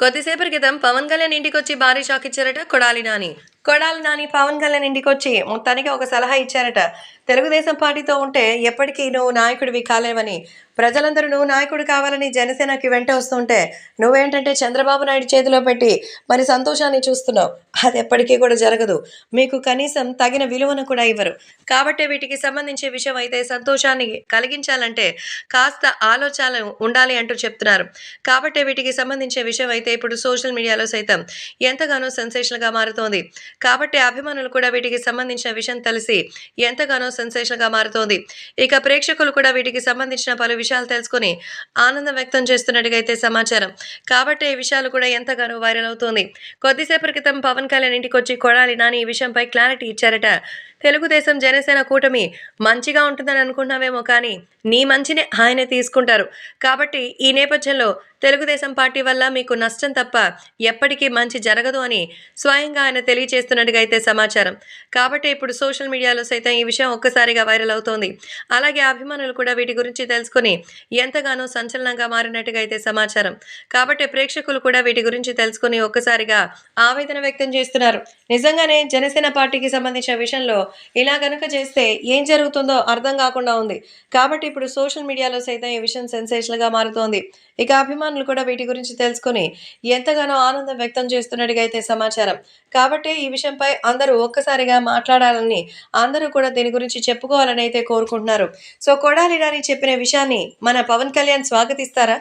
కొద్దిసేపటి క్రితం పవన్ కళ్యాణ్ ఇంటికొచ్చి భారీ షాక్ ఇచ్చారట కొడాలి నాని. కొడాలి నాని పవన్ కళ్యాణ్ ఇంటికి వచ్చి మొత్తానికి ఒక సలహా ఇచ్చారట. తెలుగుదేశం పార్టీతో ఉంటే ఎప్పటికీ నువ్వు నాయకుడివి కాలేవని. ప్రజలందరూ నువ్వు నాయకుడు కావాలని జనసేనకి వెంట వస్తుంటే నువ్వేంటంటే చంద్రబాబు నాయుడు చేతిలో పెట్టి మరి సంతోషాన్ని చూస్తున్నావు. అది ఎప్పటికీ కూడా జరగదు. మీకు కనీసం తగిన విలువను కూడా ఇవ్వరు. కాబట్టి వీటికి సంబంధించే విషయం అయితే సంతోషాన్ని కలిగించాలంటే కాస్త ఆలోచన ఉండాలి అంటూ చెప్తున్నారు. కాబట్టి వీటికి సంబంధించే విషయం అయితే ఇప్పుడు సోషల్ మీడియాలో సైతం ఎంతగానో సెన్సేషన్గా మారుతోంది. కాబట్టి అభిమానులు కూడా వీటికి సంబంధించిన విషయం తెలిసి ఎంతగానో సెన్సేషన్గా మారుతోంది. ఇక ప్రేక్షకులు కూడా వీటికి సంబంధించిన పలు విషయాలు తెలుసుకొని ఆనందం వ్యక్తం చేస్తున్నట్టుగా అయితే సమాచారం. కాబట్టి ఈ విషయాలు కూడా ఎంతగానో వైరల్ అవుతోంది. కొద్దిసేపటి క్రితం పవన్ కళ్యాణ్ ఇంటికి వచ్చి కొడాలి నాని ఈ విషయంపై క్లారిటీ ఇచ్చారట. తెలుగుదేశం జనసేన కూటమి మంచిగా ఉంటుందని అనుకున్నావేమో కానీ నీ మంచిని ఆయనే తీసుకుంటారు. కాబట్టి ఈ నేపథ్యంలో తెలుగుదేశం పార్టీ వల్ల మీకు నష్టం తప్ప ఎప్పటికీ మంచి జరగదు అని స్వయంగా ఆయన తెలియజేస్తున్నట్టుగా అయితే సమాచారం. కాబట్టి ఇప్పుడు సోషల్ మీడియాలో సైతం ఈ విషయం ఒక్కసారిగా వైరల్ అవుతోంది. అలాగే అభిమానులు కూడా వీటి గురించి తెలుసుకొని ఎంతగానో సంచలనంగా మారినట్టుగా అయితే సమాచారం. కాబట్టి ప్రేక్షకులు కూడా వీటి గురించి తెలుసుకొని ఒక్కసారిగా ఆవేదన వ్యక్తం చేస్తున్నారు. నిజంగానే జనసేన పార్టీకి సంబంధించిన విషయంలో ఇలా గనుక చేస్తే ఏం జరుగుతుందో అర్థం కాకుండా ఉంది. కాబట్టి ఇప్పుడు సోషల్ మీడియాలో సైతం ఈ విషయం సెన్సేషన్గా మారుతోంది. ఇక అభిమానులు కూడా వీటి గురించి తెలుసుకొని ఎంతగానో ఆనందం వ్యక్తం చేస్తున్నట్టుగా అయితే సమాచారం. కాబట్టి ఈ విషయంపై అందరూ ఒక్కసారిగా మాట్లాడాలని అందరూ కూడా దీని గురించి చెప్పుకోవాలని అయితే కోరుకుంటున్నారు. సో కొడాలి రాని చెప్పిన విషయాన్ని మన పవన్ కళ్యాణ్ స్వాగతిస్తారా?